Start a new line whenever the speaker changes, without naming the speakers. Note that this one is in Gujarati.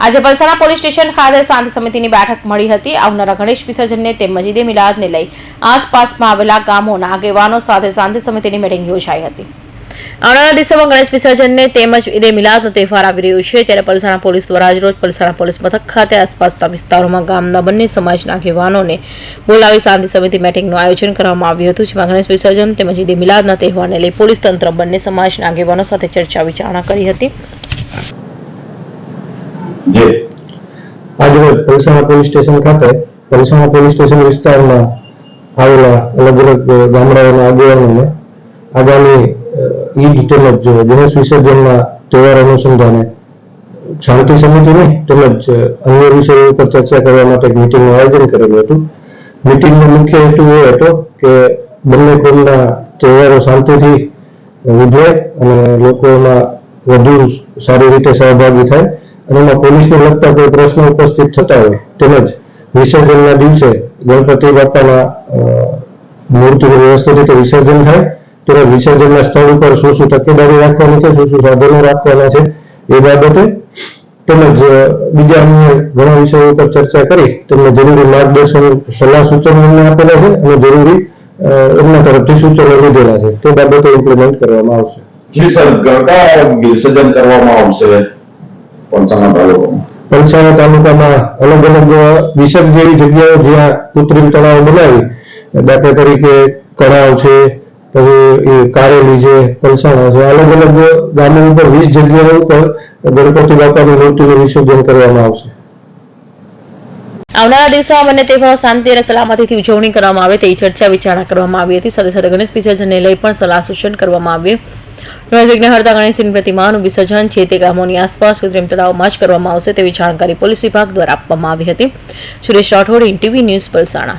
આજે પલસાણા પોલીસ સ્ટેશન ખાતે શાંતિ સમિતિની બેઠક મળી હતી. આવનારા ગણેશ વિસર્જનને તેમજ ઈદે મિલાદને લઈ આસપાસમાં આવેલા ગામોના આગેવાનો સાથે શાંતિ સમિતિની મિટિંગ યોજાઈ હતી. આવનારા દિવસોમાં ગણેશ વિસર્જનને તેમજ ઈદે મિલાદનો તહેવાર આવી રહ્યો છે. ત્યારે પલસાણા પોલીસ દ્વારા આજરોજ પલસાણા પોલીસ મથક ખાતે આસપાસના વિસ્તારોમાં ગામના બંને સમાજના આગેવાનોને બોલાવી શાંતિ સમિતિ મિટિંગનું આયોજન કરવામાં આવ્યું હતું. જેમાં ગણેશ વિસર્જન તેમજ ઈદે મિલાદના તહેવારને લઈ પોલીસ તંત્ર બંને સમાજના આગેવાનો સાથે ચર્ચા વિચારણા કરી હતી
જે
આજરોજ પલસાણા પોલીસ સ્ટેશન ખાતે પલસાણા પોલીસ સ્ટેશન વિસ્તારમાં આવેલા અલગ અલગ ગામડાઓના આગેવાનોને આગામી ઈદ તેમજ ગણેશ વિસર્જનના તહેવાર અનુસંધાને શાંતિ સમિતિની તેમજ અન્ય વિષયો ઉપર ચર્ચા કરવા માટે એક મિટિંગનું આયોજન કરેલું હતું. મિટિંગનો મુખ્ય હેતુ એ હતો કે બંને કોમના તહેવારો શાંતિથી ઉજવાય અને લોકોમાં વધુ સારી રીતે સહભાગી થાય. અને એમાં પોલીસને લગતા કોઈ પ્રશ્નો ઉપસ્થિત થતા હોય તેમજ વિસર્જનના દિવસે ગણપતિ બાપાના અ, મૂર્તિનું વ્યવસ્થિત રીતે વિસર્જન થાય તેમજ વિસર્જનના સ્થળ ઉપર શું શું તકેદારી રાખવાની છે શું શું સાધનો રાખવાના છે એ બાબતે તેમજ અ, બીજા અન્ય ઘણા વિષયો ઉપર ચર્ચા કરી તેમને જરૂરી માર્ગદર્શન સલાહ સૂચનો એમને આપેલા છે અને જરૂરી અ, એમના તરફથી સૂચનો લીધેલા છે તે બાબતે ઇમ્પ્લિમેન્ટ કરવામાં આવશે.
જી સર કયા વિસર્જન કરવામાં આવશે. પંચાના તાલુકામાં
પલસાણા તાલુકામાં અલગ અલગ વિસર્ગ જેવી જગ્યાઓ જ્યાં કૃત્રિમ તળાવ બનાવી દાખલા તરીકે કરાવ છે પછી એ કારેલી છે પલસાણા છે અલગ અલગ ગામો ઉપર વીસ જગ્યાઓ ઉપર ગણપતિ બાપાની મૂર્તિનું વિસર્જન કરવામાં આવશે.
આવનારા દિવસોમાં બંને તહેવારો શાંતિ અને સલામતીથી ઉજવણી કરવામાં આવે તેવી ચર્ચા વિચારણા કરવામાં આવી હતી. સાથે સાથે ગણેશ વિસર્જનને લઈ પણ સલાહ સૂચન કરવામાં આવ્યું. ગણેશ વિઘ્નહર્તા ગણેશની પ્રતિમાનું વિસર્જન છે તે ગામોની આસપાસ કૃત્રિમ તળાવમાં જ કરવામાં આવશે તેવી જાણકારી પોલીસ વિભાગ દ્વારા આપવામાં આવી હતી. Suresh Rathod TV news, Palsana.